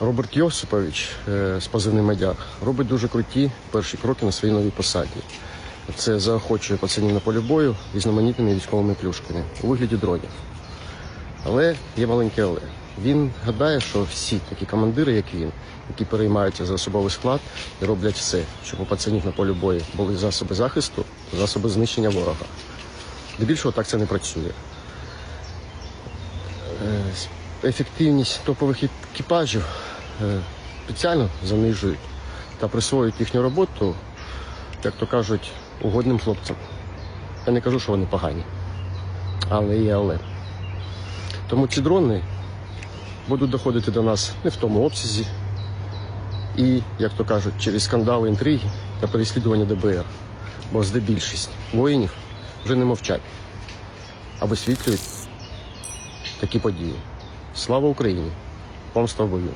Роберт Йосипович е, з позивним Мадяр робить дуже круті перші кроки на своїй новій посаді. Це заохочує пацанів на полі бою різноманітними військовими плюшками у вигляді дронів. Але є маленьке але. Він гадає, що всі такі командири, як він, які переймаються за особовий склад і роблять все, щоб у пацанів на полі бою були засоби захисту, засоби знищення ворога. Здебільшого так це не працює. Ефективність топових екіпажів е, спеціально занижують та присвоюють їхню роботу, як то кажуть, угодним хлопцям. Я не кажу, що вони погані, але є але. Тому ці дрони будуть доходити до нас не в тому обсязі і, як то кажуть, через скандали, інтриги та переслідування ДБР. Бо здебільшість воїнів вже не мовчать, а висвітлюють такі події. Слава Україні! Помста в бою!